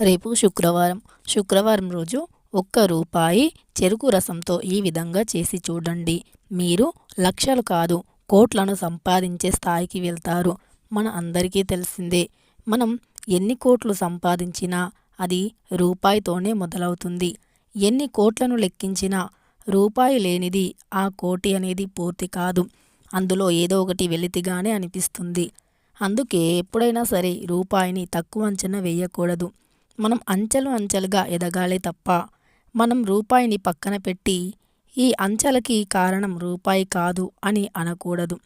రేపు శుక్రవారం. శుక్రవారం రోజు ఒక్క రూపాయి చెరుకు రసంతో ఈ విధంగా చేసి చూడండి. మీరు లక్షలు కాదు కోట్లను సంపాదించే స్థాయికి వెళ్తారు. మన అందరికీ తెలిసిందే మనం ఎన్ని కోట్లు సంపాదించినా అది రూపాయితోనే మొదలవుతుంది. ఎన్ని కోట్లను లెక్కించినా రూపాయి లేనిది ఆ కోటి అనేది పూర్తి కాదు. అందులో ఏదో ఒకటి వెలితిగానే అనిపిస్తుంది. అందుకే ఎప్పుడైనా సరే రూపాయిని తక్కువ అంచనా వేయకూడదు. మనం అంచెలు అంచెలుగా ఎదగాలే తప్ప మనం రూపాయిని పక్కన పెట్టి ఈ అంచెలకి కారణం రూపాయి కాదు అని అనకూడదు.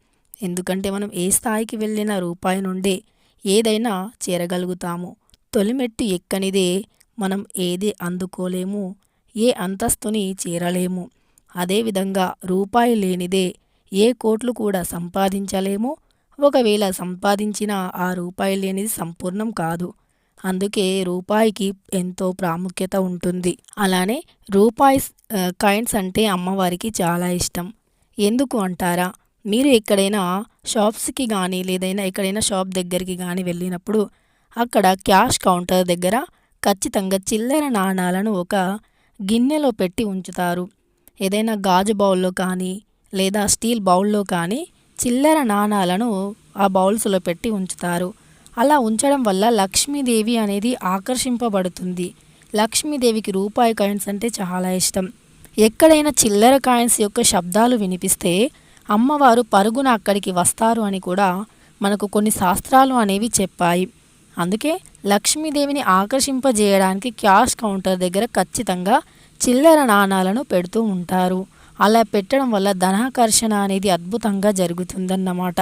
ఎందుకంటే మనం ఏ స్థాయికి వెళ్ళిన రూపాయి నుండే ఏదైనా చేరగలుగుతాము. తొలిమెట్టు ఎక్కనిదే మనం ఏది అందుకోలేము ఏ అంతస్తుని చేరలేము. అదేవిధంగా రూపాయి లేనిదే ఏ కోట్లు కూడా సంపాదించలేము. ఒకవేళ సంపాదించిన ఆ రూపాయి లేనిది సంపూర్ణం కాదు. అందుకే రూపాయికి ఎంతో ప్రాముఖ్యత ఉంటుంది. అలానే రూపాయి కాయిన్స్ అంటే అమ్మవారికి చాలా ఇష్టం. ఎందుకు అంటారా? మీరు ఎక్కడైనా షాప్స్కి కానీ లేదైనా ఎక్కడైనా షాప్ దగ్గరికి కానీ వెళ్ళినప్పుడు అక్కడ క్యాష్ కౌంటర్ దగ్గర ఖచ్చితంగా చిల్లర నాణాలను ఒక గిన్నెలో పెట్టి ఉంచుతారు. ఏదైనా గాజు బౌల్లో కానీ లేదా స్టీల్ బౌల్లో కానీ చిల్లర నాణాలను ఆ బౌల్స్లో పెట్టి ఉంచుతారు. అలా ఉంచడం వల్ల లక్ష్మీదేవి అనేది ఆకర్షింపబడుతుంది. లక్ష్మీదేవికి రూపాయి కాయిన్స్ అంటే చాలా ఇష్టం. ఎక్కడైనా చిల్లర కాయిన్స్ యొక్క శబ్దాలు వినిపిస్తే అమ్మవారు పరుగున అక్కడికి వస్తారు అని కూడా మనకు కొన్ని శాస్త్రాలు అనేవి చెప్పాయి. అందుకే లక్ష్మీదేవిని ఆకర్షింపజేయడానికి క్యాష్ కౌంటర్ దగ్గర ఖచ్చితంగా చిల్లర నాణాలను పెడుతూ ఉంటారు. అలా పెట్టడం వల్ల ధనాకర్షణ అనేది అద్భుతంగా జరుగుతుందన్నమాట.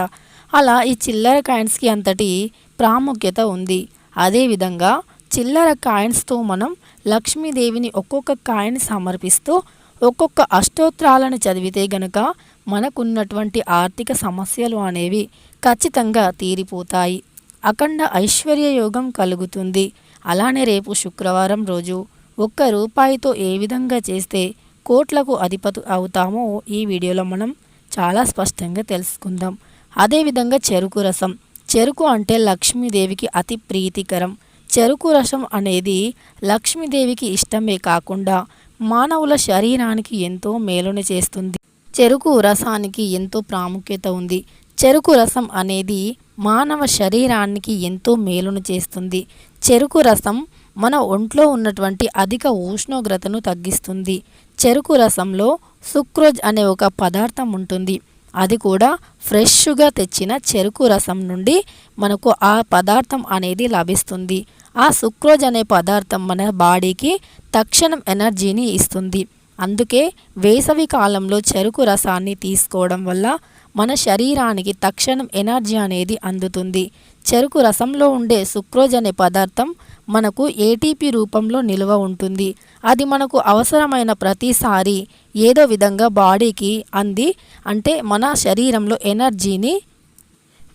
అలా ఈ చిల్లర కాయిన్స్కి అంతటి ప్రాముఖ్యత ఉంది. అదేవిధంగా చిల్లర కాయిన్స్తో మనం లక్ష్మీదేవిని ఒక్కొక్క కాయిన్ సమర్పిస్తూ ఒక్కొక్క అష్టోత్రాలను చదివితే గనక మనకున్నటువంటి ఆర్థిక సమస్యలు అనేవి ఖచ్చితంగా తీరిపోతాయి. అఖండ ఐశ్వర్య యోగం కలుగుతుంది. అలానే రేపు శుక్రవారం రోజు ఒక్క రూపాయితో ఏ విధంగా చేస్తే కోట్లకు అధిపతి అవుతామో ఈ వీడియోలో మనం చాలా స్పష్టంగా తెలుసుకుందాం. అదేవిధంగా చెరుకు రసం. చెరుకు అంటే లక్ష్మీదేవికి అతి ప్రీతికరం. చెరుకు రసం అనేది లక్ష్మీదేవికి ఇష్టమే కాకుండా మానవుల శరీరానికి ఎంతో మేలుని చేస్తుంది. చెరుకు రసానికి ఎంతో ప్రాముఖ్యత ఉంది. చెరుకు రసం అనేది మానవ శరీరానికి ఎంతో మేలును చేస్తుంది. చెరుకు రసం మన ఒంట్లో ఉన్నటువంటి అధిక ఉష్ణోగ్రతను తగ్గిస్తుంది. చెరుకు రసంలో సుక్రోజ్ అనే ఒక పదార్థం ఉంటుంది. అది కూడా ఫ్రెష్గా తెచ్చిన చెరుకు రసం నుండి మనకు ఆ పదార్థం అనేది లభిస్తుంది. ఆ సుక్రోజ్ అనే పదార్థం మన బాడీకి తక్షణం ఎనర్జీని ఇస్తుంది. అందుకే వేసవి కాలంలో చెరుకు రసాన్ని తీసుకోవడం వల్ల మన శరీరానికి తక్షణం ఎనర్జీ అనేది అందుతుంది. చెరుకు రసంలో ఉండే సుక్రోజ్ అనే పదార్థం మనకు ఏటీపీ రూపంలో నిల్వ ఉంటుంది. అది మనకు అవసరమైన ప్రతిసారి ఏదో విధంగా బాడీకి అంది అంటే మన శరీరంలో ఎనర్జీని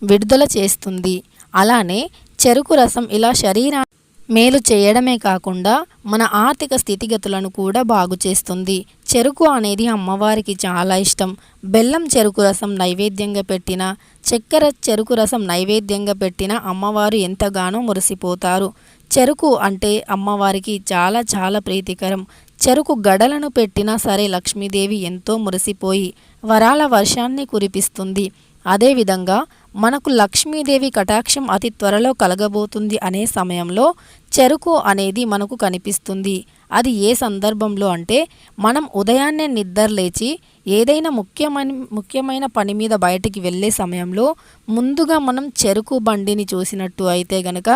విడుదల చేస్తుంది. అలానే చెరుకు రసం ఇలా శరీరా మేలు చేయడమే కాకుండా మన ఆర్థిక స్థితిగతులను కూడా బాగు చేస్తుంది. చెరుకు అనేది అమ్మవారికి చాలా ఇష్టం. బెల్లం చెరుకు రసం నైవేద్యంగా పెట్టిన చక్కెర చెరుకు రసం నైవేద్యంగా పెట్టిన అమ్మవారు ఎంతగానో మురిసిపోతారు. చెరుకు అంటే అమ్మవారికి చాలా చాలా ప్రీతికరం. చెరుకు గడలను పెట్టినా సరే లక్ష్మీదేవి ఎంతో మురిసిపోయి వరాల వర్షాన్ని కురిపిస్తుంది. అదేవిధంగా మనకు లక్ష్మీదేవి కటాక్షం అతి త్వరలో కలగబోతుంది అనే సమయంలో చెరుకు అనేది మనకు కనిపిస్తుంది. అది ఏ సందర్భంలో అంటే మనం ఉదయాన్నే నిద్ర లేచి ఏదైనా ముఖ్యమైన ముఖ్యమైన పని మీద బయటికి వెళ్ళే సమయంలో ముందుగా మనం చెరుకు బండిని చూసినట్టు అయితే గనక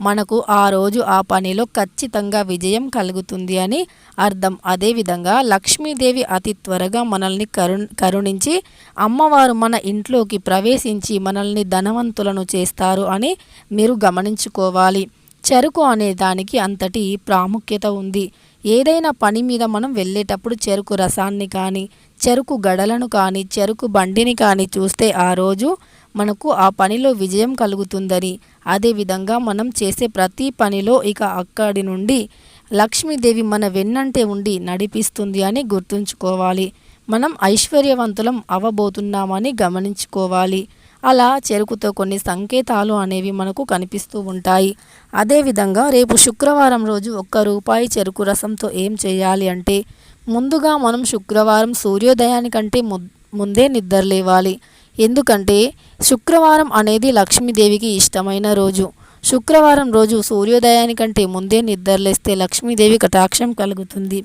మనకు ఆ రోజు ఆ పనిలో ఖచ్చితంగా విజయం కలుగుతుంది అని అర్థం. అదేవిధంగా లక్ష్మీదేవి అతి త్వరగా మనల్ని కరు కరుణించి అమ్మవారు మన ఇంట్లోకి ప్రవేశించి మనల్ని ధనవంతులను చేస్తారు అని మీరు గమనించుకోవాలి. చెరుకు అనే దానికి అంతటి ప్రాముఖ్యత ఉంది. ఏదైనా పని మీద మనం వెళ్ళేటప్పుడు చెరుకు రసాన్ని కానీ చెరుకు గడలను కానీ చెరుకు బండిని కానీ చూస్తే ఆ రోజు మనకు ఆ పనిలో విజయం కలుగుతుందని. అదేవిధంగా మనం చేసే ప్రతి పనిలో ఇక అక్కడి నుండి లక్ష్మీదేవి మన వెన్నంటే ఉండి నడిపిస్తుంది అని గుర్తుంచుకోవాలి. మనం ఐశ్వర్యవంతులం అవ్వబోతున్నామని గమనించుకోవాలి. అలా చెరుకుతో కొన్ని సంకేతాలు అనేవి మనకు కనిపిస్తూ ఉంటాయి. అదేవిధంగా రేపు శుక్రవారం రోజు ఒక్క రూపాయి చెరుకు రసంతో ఏం చేయాలి అంటే ముందుగా మనం శుక్రవారం సూర్యోదయానికంటే ము ముందే నిద్ర లేవాలి. ఎందుకంటే శుక్రవారం అనేది లక్ష్మీదేవికి ఇష్టమైన రోజు. శుక్రవారం రోజు సూర్యోదయానికంటే ముందే నిద్రలేస్తే లక్ష్మీదేవి కటాక్షం కలుగుతుంది.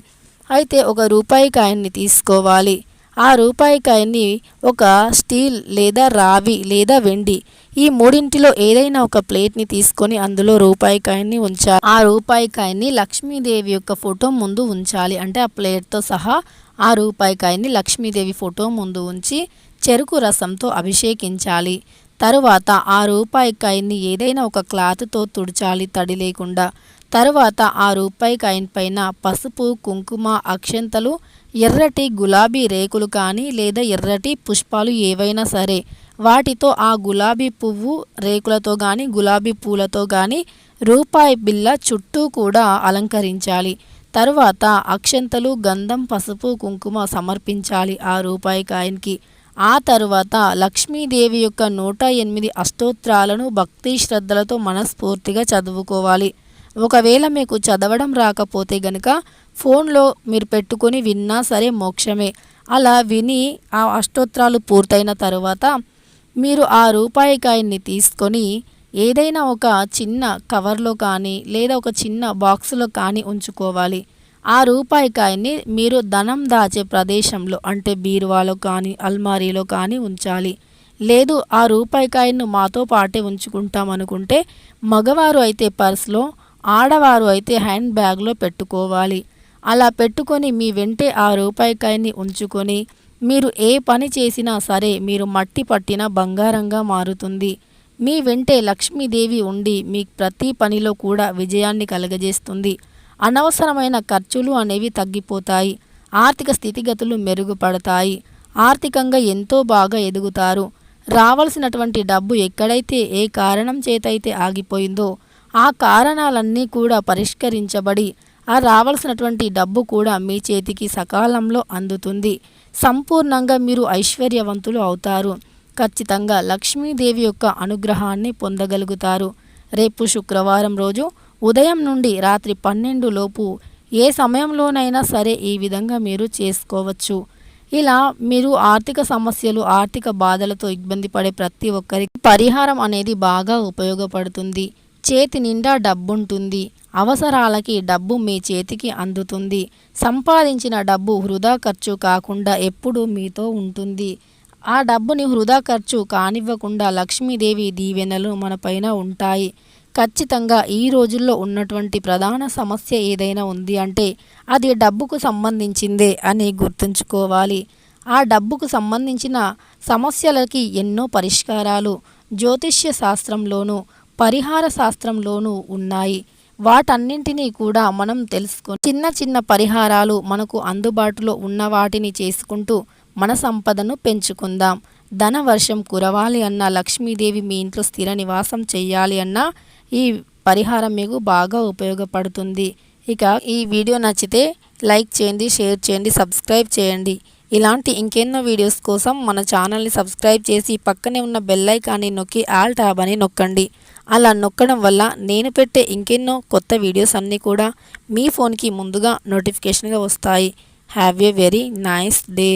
అయితే ఒక రూపాయి కాయన్ని తీసుకోవాలి. ఆ రూపాయి కాయని ఒక స్టీల్ లేదా రావి లేదా వెండి ఈ మూడింటిలో ఏదైనా ఒక ప్లేట్ని తీసుకొని అందులో రూపాయి కాయని ఉంచాలి. ఆ రూపాయి కాయని లక్ష్మీదేవి యొక్క ఫోటో ముందు ఉంచాలి. అంటే ఆ ప్లేట్తో సహా ఆ రూపాయి కాయని లక్ష్మీదేవి ఫోటో ముందు ఉంచి చెరుకు రసంతో అభిషేకించాలి. తరువాత ఆ రూపాయి కాయని ఏదైనా ఒక క్లాత్తో తుడచాలి తడి లేకుండా. తరువాత ఆ రూపాయి కాయిన్ పైన పసుపు కుంకుమ అక్షంతలు ఎర్రటి గులాబీ రేకులు కానీ లేదా ఎర్రటి పుష్పాలు ఏవైనా సరే వాటితో ఆ గులాబీ పువ్వు రేకులతో కానీ గులాబీ పూలతో కానీ రూపాయి బిల్ల చుట్టూ కూడా అలంకరించాలి. తరువాత అక్షంతలు గంధం పసుపు కుంకుమ సమర్పించాలి ఆ రూపాయి కాయన్కి. ఆ తరువాత లక్ష్మీదేవి యొక్క నూట ఎనిమిది అష్టోత్రాలను భక్తి శ్రద్ధలతో మనస్ఫూర్తిగా చదువుకోవాలి. ఒకవేళ మీకు చదవడం రాకపోతే గనక ఫోన్లో మీరు పెట్టుకొని విన్నా సరే మోక్షమే. అలా విని ఆ అష్టోత్రాలు పూర్తయిన తర్వాత మీరు ఆ రూపాయి కాయన్ని తీసుకొని ఏదైనా ఒక చిన్న కవర్లో కానీ లేదా ఒక చిన్న బాక్సులో కానీ ఉంచుకోవాలి. ఆ రూపాయి కాయన్ని మీరు ధనం దాచే ప్రదేశంలో అంటే బీరువాలో కానీ అల్మారీలో కానీ ఉంచాలి. లేదు ఆ రూపాయి కాయను మాతో పాటే ఉంచుకుంటాం అనుకుంటే మగవారు అయితే పర్స్లో ఆడవారు అయితే హ్యాండ్ బ్యాగ్లో పెట్టుకోవాలి. అలా పెట్టుకొని మీ వెంటే ఆ రూపాయికాయని ఉంచుకొని మీరు ఏ పని చేసినా సరే మీరు మట్టి పట్టిన బంగారంగా మారుతుంది. మీ వెంటే లక్ష్మీదేవి ఉండి మీ ప్రతి పనిలో కూడా విజయాన్ని కలగజేస్తుంది. అనవసరమైన ఖర్చులు అనేవి తగ్గిపోతాయి. ఆర్థిక స్థితిగతులు మెరుగుపడతాయి. ఆర్థికంగా ఎంతో బాగా ఎదుగుతారు. రావాల్సినటువంటి డబ్బు ఎక్కడైతే ఏ కారణం చేతైతే ఆగిపోయిందో ఆ కారణాలన్నీ కూడా పరిష్కరించబడి ఆ రావాల్సినటువంటి డబ్బు కూడా మీ చేతికి సకాలంలో అందుతుంది. సంపూర్ణంగా మీరు ఐశ్వర్యవంతులు అవుతారు. ఖచ్చితంగా లక్ష్మీదేవి యొక్క అనుగ్రహాన్ని పొందగలుగుతారు. రేపు శుక్రవారం రోజు ఉదయం నుండి రాత్రి పన్నెండు లోపు ఏ సమయంలోనైనా సరే ఈ విధంగా మీరు చేసుకోవచ్చు. ఇలా మీరు ఆర్థిక సమస్యలు ఆర్థిక బాధలతో ఇబ్బంది పడే ప్రతి ఒక్కరికి పరిహారం అనేది బాగా ఉపయోగపడుతుంది. చేతి నిండా డబ్బుంటుంది. అవసరాలకి డబ్బు మీ చేతికి అందుతుంది. సంపాదించిన డబ్బు వృధా ఖర్చు కాకుండా ఎప్పుడూ మీతో ఉంటుంది. ఆ డబ్బుని వృధా ఖర్చు కానివ్వకుండా లక్ష్మీదేవి దీవెనలు మనపైన ఉంటాయి. ఖచ్చితంగా ఈ రోజుల్లో ఉన్నటువంటి ప్రధాన సమస్య ఏదైనా ఉంది అంటే అది డబ్బుకు సంబంధించిందే అని గుర్తుంచుకోవాలి. ఆ డబ్బుకు సంబంధించిన సమస్యలకి ఎన్నో పరిష్కారాలు. జ్యోతిష్య శాస్త్రంలోనూ పరిహార శాస్త్రంలోనూ ఉన్నాయి. వాటన్నింటినీ కూడా మనం తెలుసుకొని చిన్న చిన్న పరిహారాలు మనకు అందుబాటులో ఉన్న వాటిని చేసుకుంటూ మన సంపదను పెంచుకుందాం. ధన వర్షం కురవాలి అన్న లక్ష్మీదేవి మీ ఇంట్లో స్థిర నివాసం చేయాలి అన్న ఈ పరిహారం మీకు బాగా ఉపయోగపడుతుంది. ఇక ఈ వీడియో నచ్చితే లైక్ చేయండి షేర్ చేయండి సబ్స్క్రైబ్ చేయండి. ఇలాంటి ఇంకెన్నో వీడియోస్ కోసం మన ఛానల్ని సబ్స్క్రైబ్ చేసి పక్కనే ఉన్న బెల్లైకాన్ని నొక్కి ఆల్ ట్యాబ్ అని నొక్కండి. అలా నొక్కడం వల్ల నేను పెట్టే ఇంకెన్నో కొత్త వీడియోస్ అన్నీ కూడా మీ ఫోన్కి ముందుగా నోటిఫికేషన్గా వస్తాయి. Have a very nice day